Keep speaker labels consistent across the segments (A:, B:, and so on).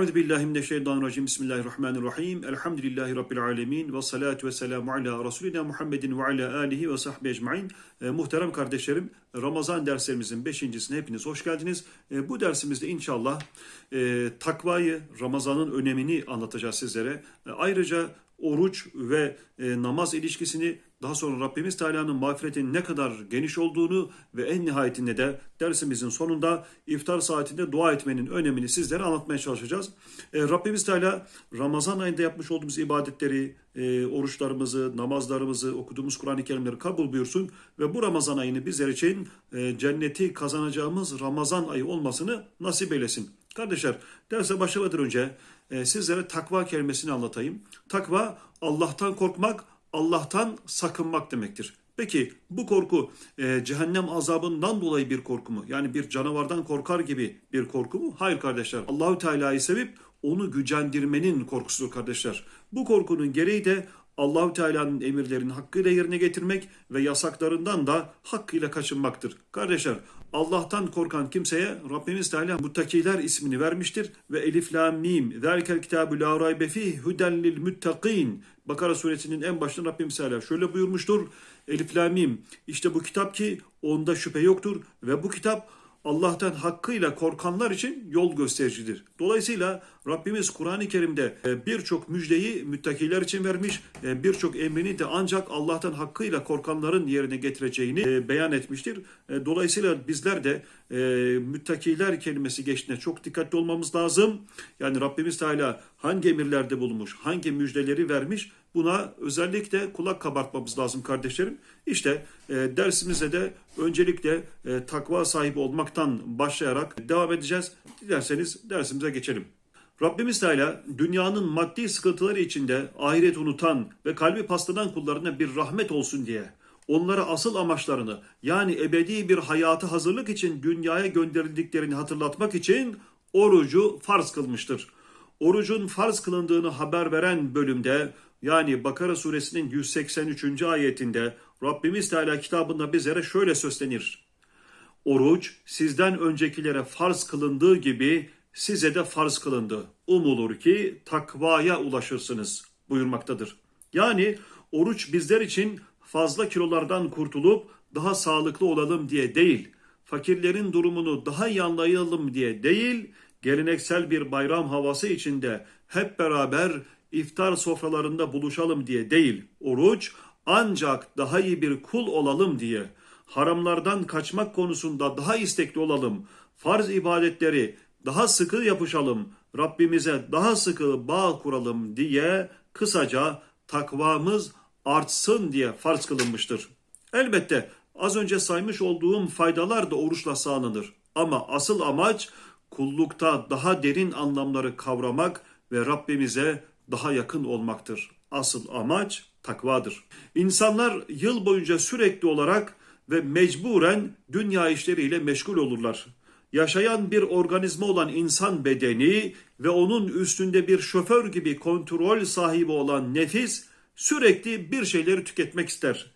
A: Euzu billahi mineşşeytanirracim. Bismillahirrahmanirrahim. Elhamdülillahi rabbil alamin ve salatu ve selamu ala Resulina Muhammedin ve ala alihi ve sahbihi ecmaîn. E, muhterem kardeşlerim, Ramazan derslerimizin beşincisine hepiniz hoş geldiniz. E, bu dersimizde inşallah e, takvayı, Ramazan'ın önemini anlatacağız sizlere. E, ayrıca oruç ve e, namaz ilişkisini daha sonra Rabbimiz Teala'nın mağfiretinin ne kadar geniş olduğunu ve en nihayetinde de dersimizin sonunda iftar saatinde dua etmenin önemini sizlere anlatmaya çalışacağız. E, Rabbimiz Teala Ramazan ayında yapmış olduğumuz ibadetleri, e, oruçlarımızı, namazlarımızı, okuduğumuz Kur'an-ı Kerimleri kabul buyursun ve bu Ramazan ayını bizler için e, cenneti kazanacağımız Ramazan ayı olmasını nasip eylesin. Kardeşler derse başlamadan önce e, sizlere takva kelimesini anlatayım. Takva Allah'tan korkmak, Allah'tan sakınmak demektir. Peki bu korku e, cehennem azabından dolayı bir korku mu? Yani bir canavardan korkar gibi bir korku mu? Hayır kardeşler. Allahü Teala'yı sevip onu gücendirmenin korkusudur kardeşler. Bu korkunun gereği de Allahü Teala'nın emirlerini hakkıyla yerine getirmek ve yasaklarından da hakkıyla kaçınmaktır. Kardeşler Allah'tan korkan kimseye Rabbimiz Teala muttakiler ismini vermiştir ve Elif Lam Mim zalikel kitabu la raybe fih huden lil muttaqin Bakara suresinin en başında Rabbimiz Teala şöyle buyurmuştur. Elif Lam Mim işte bu kitap ki onda şüphe yoktur ve bu kitap Allah'tan hakkıyla korkanlar için yol göstericidir. Dolayısıyla Rabbimiz Kur'an-ı Kerim'de e, birçok müjdeyi müttakiler için vermiş, e, birçok emrini de ancak Allah'tan hakkıyla korkanların yerine getireceğini e, beyan etmiştir. Dolayısıyla bizler de müttakiler kelimesi geçtiğinde çok dikkatli olmamız lazım. Yani Rabbimiz Teala hangi emirlerde bulunmuş, hangi müjdeleri vermiş buna özellikle kulak kabartmamız lazım kardeşlerim. İşte e, dersimizde de öncelikle e, takva sahibi olmaktan başlayarak devam edeceğiz. Dilerseniz dersimize geçelim. Rabbimiz Teala dünyanın maddi sıkıntıları içinde ahiret unutan ve kalbi paslanan kullarına bir rahmet olsun diye onlara asıl amaçlarını yani ebedi bir hayatı hazırlık için dünyaya gönderildiklerini hatırlatmak için orucu farz kılmıştır. Orucun farz kılındığını haber veren bölümde yani Bakara suresinin 183. ayetinde Rabbimiz Teala kitabında bizlere şöyle sözlenir. Oruç sizden öncekilere farz kılındığı gibi size de farz kılındı. Umulur ki takvaya ulaşırsınız buyurmaktadır. Yani oruç bizler için fazla kilolardan kurtulup daha sağlıklı olalım diye değil, fakirlerin durumunu daha iyi anlayalım diye değil, geleneksel bir bayram havası içinde hep beraber iftar sofralarında buluşalım diye değil, oruç ancak daha iyi bir kul olalım diye, haramlardan kaçmak konusunda daha istekli olalım, farz ibadetleri daha sıkı yapışalım, Rabbimize daha sıkı bağ kuralım diye kısaca takvamız artsın diye farz kılınmıştır. Elbette az önce saymış olduğum faydalar da oruçla sağlanır. Ama asıl amaç kullukta daha derin anlamları kavramak ve Rabbimize daha yakın olmaktır. Asıl amaç takvadır. İnsanlar yıl boyunca sürekli olarak ve mecburen dünya işleriyle meşgul olurlar. Yaşayan bir organizma olan insan bedeni ve onun üstünde bir şoför gibi kontrol sahibi olan nefis sürekli bir şeyleri tüketmek ister.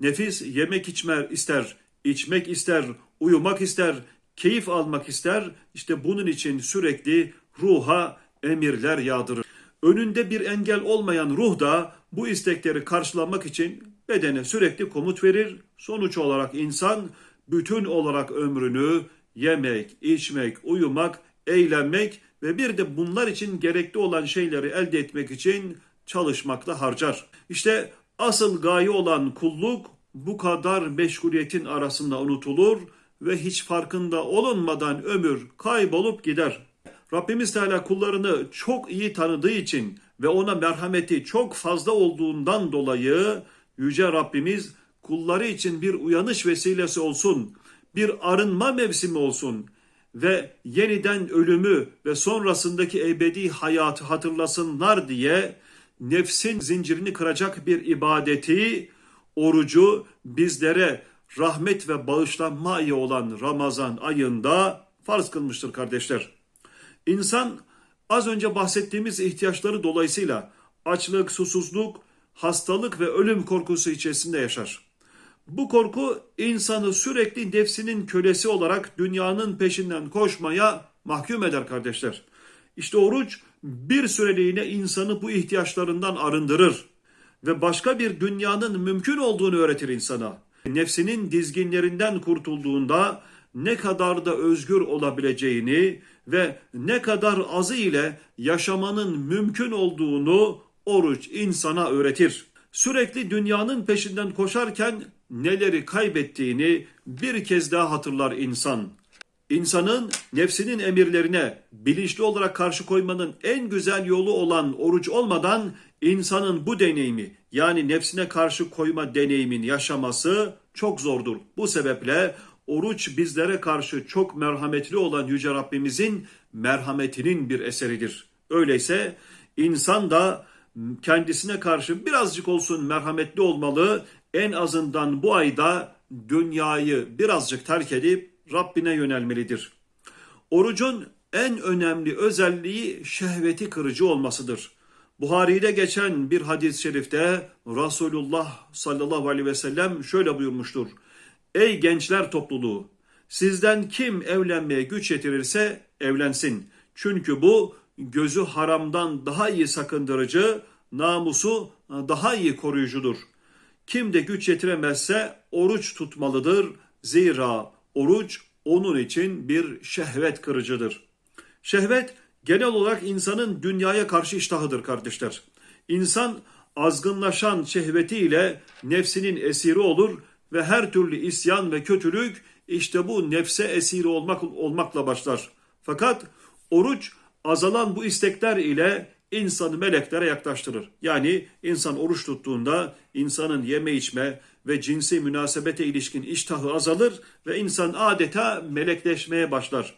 A: Nefis yemek içmer ister, içmek ister, uyumak ister, keyif almak ister. İşte bunun için sürekli ruha emirler yağdırır. Önünde bir engel olmayan ruh da bu istekleri karşılamak için bedene sürekli komut verir. Sonuç olarak insan bütün olarak ömrünü yemek, içmek, uyumak, eğlenmek ve bir de bunlar için gerekli olan şeyleri elde etmek için çalışmakla harcar. İşte asıl gaye olan kulluk bu kadar meşguliyetin arasında unutulur ve hiç farkında olunmadan ömür kaybolup gider. Rabbimiz Teala kullarını çok iyi tanıdığı için ve ona merhameti çok fazla olduğundan dolayı Yüce Rabbimiz kulları için bir uyanış vesilesi olsun, bir arınma mevsimi olsun ve yeniden ölümü ve sonrasındaki ebedi hayatı hatırlasınlar diye nefsin zincirini kıracak bir ibadeti, orucu bizlere rahmet ve bağışlanma ayı olan Ramazan ayında farz kılmıştır kardeşler. İnsan az önce bahsettiğimiz ihtiyaçları dolayısıyla açlık, susuzluk, hastalık ve ölüm korkusu içerisinde yaşar. Bu korku insanı sürekli nefsinin kölesi olarak dünyanın peşinden koşmaya mahkum eder kardeşler. İşte oruç bir süreliğine insanı bu ihtiyaçlarından arındırır ve başka bir dünyanın mümkün olduğunu öğretir insana. Nefsinin dizginlerinden kurtulduğunda ne kadar da özgür olabileceğini ve ne kadar azı ile yaşamanın mümkün olduğunu oruç insana öğretir. Sürekli dünyanın peşinden koşarken neleri kaybettiğini bir kez daha hatırlar insan. İnsanın nefsinin emirlerine bilinçli olarak karşı koymanın en güzel yolu olan oruç olmadan insanın bu deneyimi yani nefsine karşı koyma deneyimin yaşaması çok zordur. Bu sebeple oruç bizlere karşı çok merhametli olan Yüce Rabbimizin merhametinin bir eseridir. Öyleyse insan da kendisine karşı birazcık olsun merhametli olmalı. En azından bu ayda dünyayı birazcık terk edip Rabbine yönelmelidir. Orucun en önemli özelliği şehveti kırıcı olmasıdır. Buhari'de geçen bir hadis-i şerifte Resulullah sallallahu aleyhi ve sellem şöyle buyurmuştur. Ey gençler topluluğu! Sizden kim evlenmeye güç yetirirse evlensin. Çünkü bu gözü haramdan daha iyi sakındırıcı, namusu daha iyi koruyucudur. Kim de güç yetiremezse oruç tutmalıdır. Zira oruç onun için bir şehvet kırıcıdır. Şehvet genel olarak insanın dünyaya karşı iştahıdır kardeşler. İnsan azgınlaşan şehvetiyle nefsinin esiri olur ve her türlü isyan ve kötülük işte bu nefse esiri olmak olmakla başlar. Fakat oruç azalan bu istekler ile insanı meleklere yaklaştırır. Yani insan oruç tuttuğunda insanın yeme içme ve cinsi münasebete ilişkin iştahı azalır ve insan adeta melekleşmeye başlar.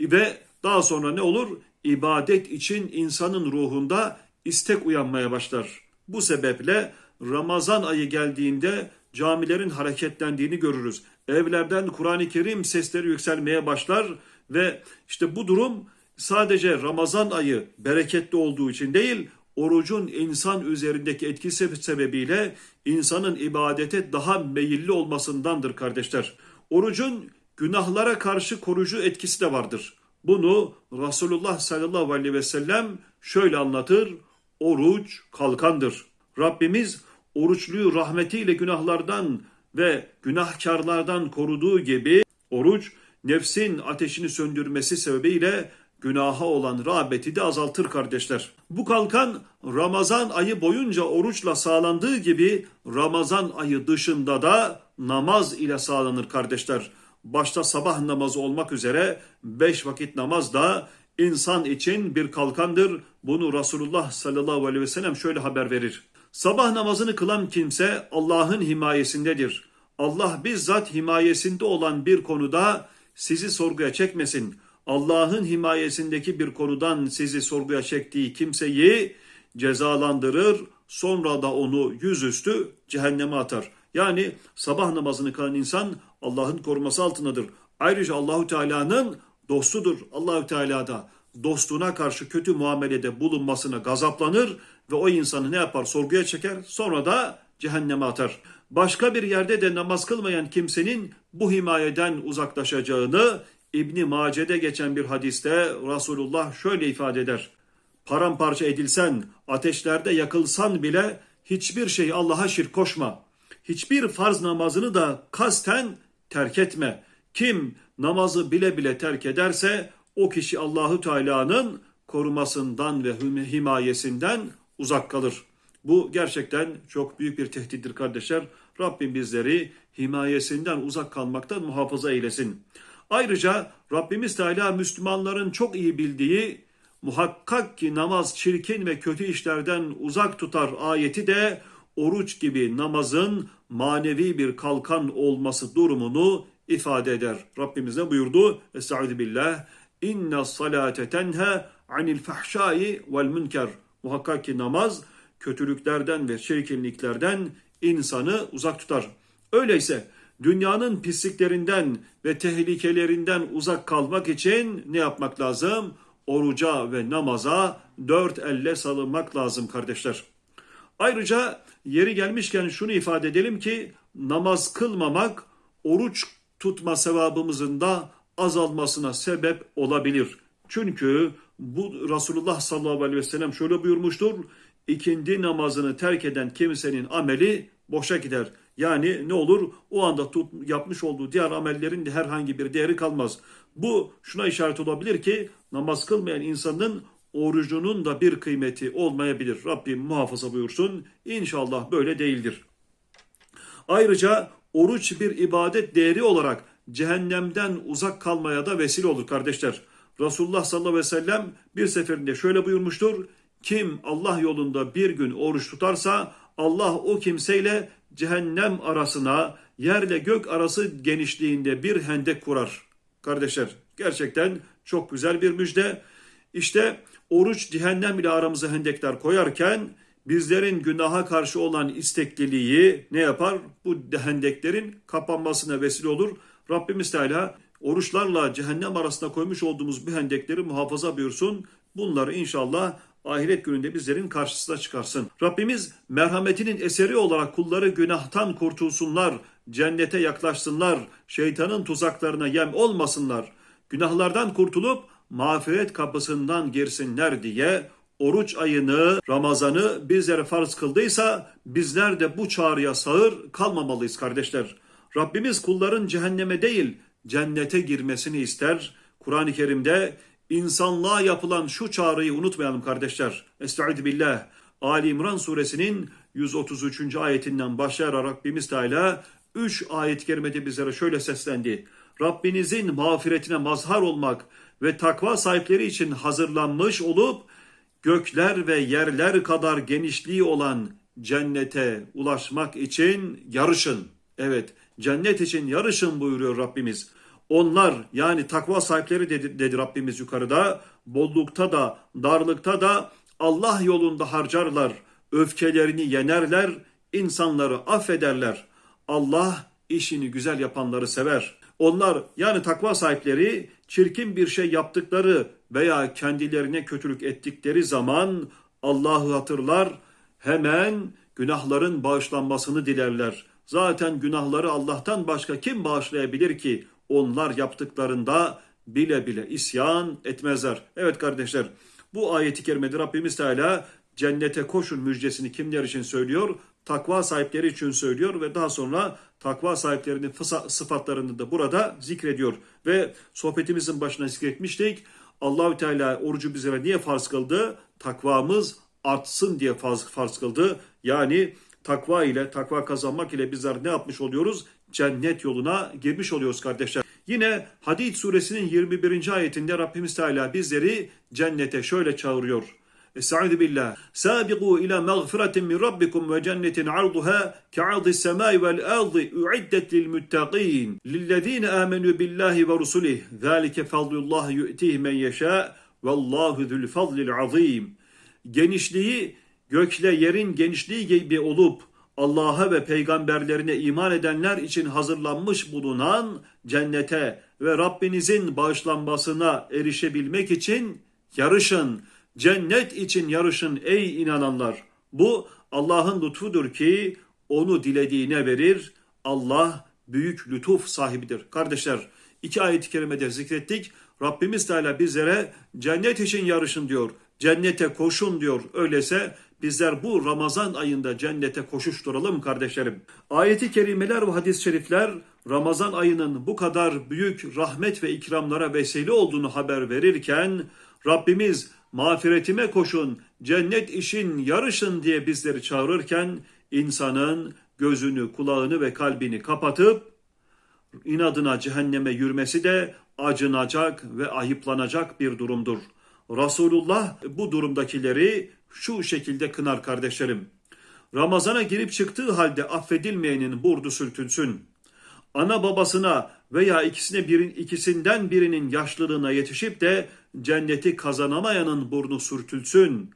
A: Ve daha sonra ne olur? İbadet için insanın ruhunda istek uyanmaya başlar. Bu sebeple Ramazan ayı geldiğinde camilerin hareketlendiğini görürüz. Evlerden Kur'an-ı Kerim sesleri yükselmeye başlar ve işte bu durum sadece Ramazan ayı bereketli olduğu için değil, orucun insan üzerindeki etkisi sebebiyle insanın ibadete daha meyilli olmasındandır kardeşler. Orucun günahlara karşı koruyucu etkisi de vardır. Bunu Resulullah sallallahu aleyhi ve sellem şöyle anlatır. Oruç kalkandır. Rabbimiz oruçluyu rahmetiyle günahlardan ve günahkarlardan koruduğu gibi oruç nefsin ateşini söndürmesi sebebiyle günaha olan rağbeti de azaltır kardeşler. Bu kalkan Ramazan ayı boyunca oruçla sağlandığı gibi Ramazan ayı dışında da namaz ile sağlanır kardeşler. Başta sabah namazı olmak üzere beş vakit namaz da insan için bir kalkandır. Bunu Resulullah sallallahu aleyhi ve sellem şöyle haber verir. Sabah namazını kılan kimse Allah'ın himayesindedir. Allah bizzat himayesinde olan bir konuda sizi sorguya çekmesin. Allah'ın himayesindeki bir konudan sizi sorguya çektiği kimseyi cezalandırır, sonra da onu yüzüstü cehenneme atar. Yani sabah namazını kılan insan Allah'ın koruması altındadır. Ayrıca Allahu Teala'nın dostudur. Allahü Teala da dostuna karşı kötü muamelede bulunmasına gazaplanır ve o insanı ne yapar? Sorguya çeker, sonra da cehenneme atar. Başka bir yerde de namaz kılmayan kimsenin bu himayeden uzaklaşacağını İbni Mace'de geçen bir hadiste Resulullah şöyle ifade eder. Paramparça edilsen, ateşlerde yakılsan bile hiçbir şey Allah'a şirk koşma. Hiçbir farz namazını da kasten terk etme. Kim namazı bile bile terk ederse o kişi Allahu Teala'nın korumasından ve himayesinden uzak kalır. Bu gerçekten çok büyük bir tehdittir kardeşler. Rabbim bizleri himayesinden uzak kalmaktan muhafaza eylesin. Ayrıca Rabbimiz Teala Müslümanların çok iyi bildiği muhakkak ki namaz çirkin ve kötü işlerden uzak tutar ayeti de oruç gibi namazın manevi bir kalkan olması durumunu ifade eder. Rabbimiz ne buyurdu? Estaizu billah. İnne salate tenha anil fahşai vel münker. Muhakkak ki namaz kötülüklerden ve çirkinliklerden insanı uzak tutar. Öyleyse dünyanın pisliklerinden ve tehlikelerinden uzak kalmak için ne yapmak lazım? Oruca ve namaza dört elle salınmak lazım kardeşler. Ayrıca yeri gelmişken şunu ifade edelim ki namaz kılmamak oruç tutma sevabımızın da azalmasına sebep olabilir. Çünkü bu Resulullah sallallahu aleyhi ve sellem şöyle buyurmuştur. İkindi namazını terk eden kimsenin ameli boşa gider. Yani ne olur? O anda tut, yapmış olduğu diğer amellerin de herhangi bir değeri kalmaz. Bu şuna işaret olabilir ki namaz kılmayan insanın orucunun da bir kıymeti olmayabilir. Rabbim muhafaza buyursun. İnşallah böyle değildir. Ayrıca oruç bir ibadet değeri olarak cehennemden uzak kalmaya da vesile olur kardeşler. Resulullah sallallahu aleyhi ve sellem bir seferinde şöyle buyurmuştur. Kim Allah yolunda bir gün oruç tutarsa Allah o kimseyle cehennem arasına yerle gök arası genişliğinde bir hendek kurar. Kardeşler gerçekten çok güzel bir müjde. İşte oruç cehennem ile aramıza hendekler koyarken bizlerin günaha karşı olan istekliliği ne yapar? Bu hendeklerin kapanmasına vesile olur. Rabbimiz Teala oruçlarla cehennem arasında koymuş olduğumuz bu hendekleri muhafaza buyursun. Bunları inşallah ahiret gününde bizlerin karşısına çıkarsın. Rabbimiz merhametinin eseri olarak kulları günahtan kurtulsunlar, cennete yaklaşsınlar, şeytanın tuzaklarına yem olmasınlar, günahlardan kurtulup mağfiret kapısından girsinler diye oruç ayını, Ramazan'ı bizlere farz kıldıysa bizler de bu çağrıya sağır kalmamalıyız kardeşler. Rabbimiz kulların cehenneme değil cennete girmesini ister. Kur'an-ı Kerim'de insanlığa yapılan şu çağrıyı unutmayalım kardeşler. Estaizu billah. Ali İmran suresinin 133. ayetinden başlayarak Rabbimiz Teala 3 ayet-i kerimede bizlere şöyle seslendi. Rabbinizin mağfiretine mazhar olmak ve takva sahipleri için hazırlanmış olup gökler ve yerler kadar genişliği olan cennete ulaşmak için yarışın. Evet, cennet için yarışın buyuruyor Rabbimiz. Onlar yani takva sahipleri dedi, dedi Rabbimiz yukarıda, bollukta da, darlıkta da Allah yolunda harcarlar, öfkelerini yenerler, insanları affederler. Allah işini güzel yapanları sever. Onlar yani takva sahipleri çirkin bir şey yaptıkları veya kendilerine kötülük ettikleri zaman Allah'ı hatırlar, hemen günahların bağışlanmasını dilerler. Zaten günahları Allah'tan başka kim bağışlayabilir ki? Onlar yaptıklarında bile bile isyan etmezler. Evet kardeşler bu ayeti kerimede Rabbimiz Teala cennete koşun müjdesini kimler için söylüyor? Takva sahipleri için söylüyor ve daha sonra takva sahiplerinin sıfatlarını da burada zikrediyor. Ve sohbetimizin başına zikretmiştik. Allahü Teala orucu bizlere niye farz kıldı? Takvamız artsın diye farz, farz kıldı. Yani takva ile takva kazanmak ile bizler ne yapmış oluyoruz? Cennet yoluna girmiş oluyoruz kardeşler. Yine Hadid suresinin 21. ayetinde Rabbimiz Teala bizleri cennete şöyle çağırıyor. Estaizu billah. Sabiqu ila mağfiratin min rabbikum ve cennetin arduha ka'ardis semai vel ardı uiddet lil muttaqin. Lillezine amenu billahi ve rusulih. Zalike fadlullah yu'tih men yeşâ. Vallahu zul fadlil azim. Genişliği gökle yerin genişliği gibi olup Allah'a ve peygamberlerine iman edenler için hazırlanmış bulunan cennete ve Rabbinizin bağışlanmasına erişebilmek için yarışın. Cennet için yarışın ey inananlar. Bu Allah'ın lütfudur ki onu dilediğine verir. Allah büyük lütuf sahibidir. Kardeşler iki ayet-i kerimede zikrettik. Rabbimiz Teala bizlere cennet için yarışın diyor. Cennete koşun diyor. Öyleyse bizler bu Ramazan ayında cennete koşuşturalım kardeşlerim. Ayeti kerimeler ve hadis-i şerifler Ramazan ayının bu kadar büyük rahmet ve ikramlara vesile olduğunu haber verirken Rabbimiz mağfiretime koşun, cennet işin yarışın diye bizleri çağırırken insanın gözünü, kulağını ve kalbini kapatıp inadına cehenneme yürümesi de acınacak ve ayıplanacak bir durumdur. Resulullah bu durumdakileri şu şekilde kınar kardeşlerim. Ramazana girip çıktığı halde affedilmeyenin burdu sürtülsün. Ana babasına veya ikisine birin, ikisinden birinin yaşlılığına yetişip de cenneti kazanamayanın burnu sürtülsün.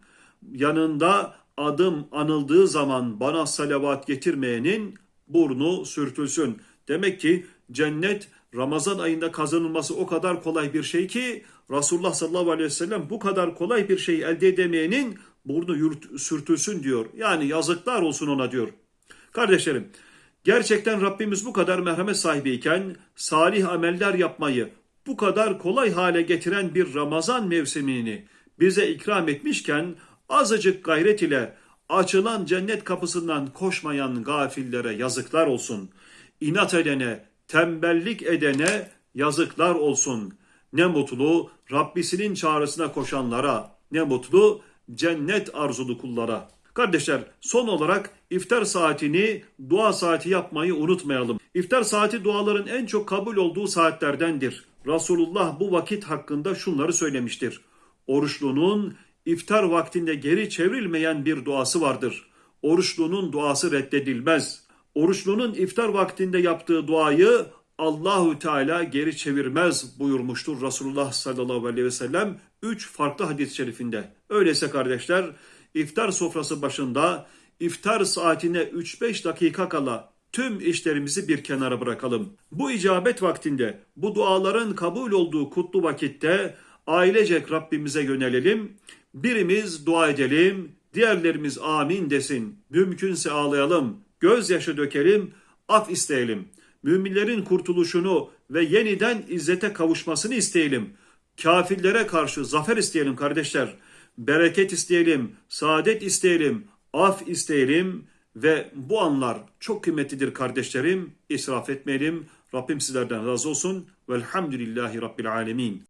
A: Yanında adım anıldığı zaman bana salavat getirmeyenin burnu sürtülsün. Demek ki cennet Ramazan ayında kazanılması o kadar kolay bir şey ki Resulullah sallallahu aleyhi ve sellem bu kadar kolay bir şey elde edemeyenin burnu yurt, sürtülsün diyor. Yani yazıklar olsun ona diyor. Kardeşlerim gerçekten Rabbimiz bu kadar merhamet sahibiyken salih ameller yapmayı bu kadar kolay hale getiren bir Ramazan mevsimini bize ikram etmişken azıcık gayret ile açılan cennet kapısından koşmayan gafillere yazıklar olsun. İnat edene, tembellik edene yazıklar olsun. Ne mutlu Rabbisinin çağrısına koşanlara, ne mutlu cennet arzulu kullara. Kardeşler son olarak iftar saatini dua saati yapmayı unutmayalım. İftar saati duaların en çok kabul olduğu saatlerdendir. Resulullah bu vakit hakkında şunları söylemiştir. Oruçlunun iftar vaktinde geri çevrilmeyen bir duası vardır. Oruçlunun duası reddedilmez. Oruçlunun iftar vaktinde yaptığı duayı Allahü Teala geri çevirmez buyurmuştur Resulullah sallallahu aleyhi ve sellem üç farklı hadis-i şerifinde. Öyleyse kardeşler iftar sofrası başında iftar saatine 3-5 dakika kala tüm işlerimizi bir kenara bırakalım. Bu icabet vaktinde bu duaların kabul olduğu kutlu vakitte ailecek Rabbimize yönelelim. Birimiz dua edelim, diğerlerimiz amin desin. Mümkünse ağlayalım, gözyaşı dökelim, af isteyelim. Müminlerin kurtuluşunu ve yeniden izzete kavuşmasını isteyelim. Kafirlere karşı zafer isteyelim kardeşler. Bereket isteyelim, saadet isteyelim, af isteyelim ve bu anlar çok kıymetlidir kardeşlerim. İsraf etmeyelim. Rabbim sizlerden razı olsun. Velhamdülillahi Rabbil Alemin.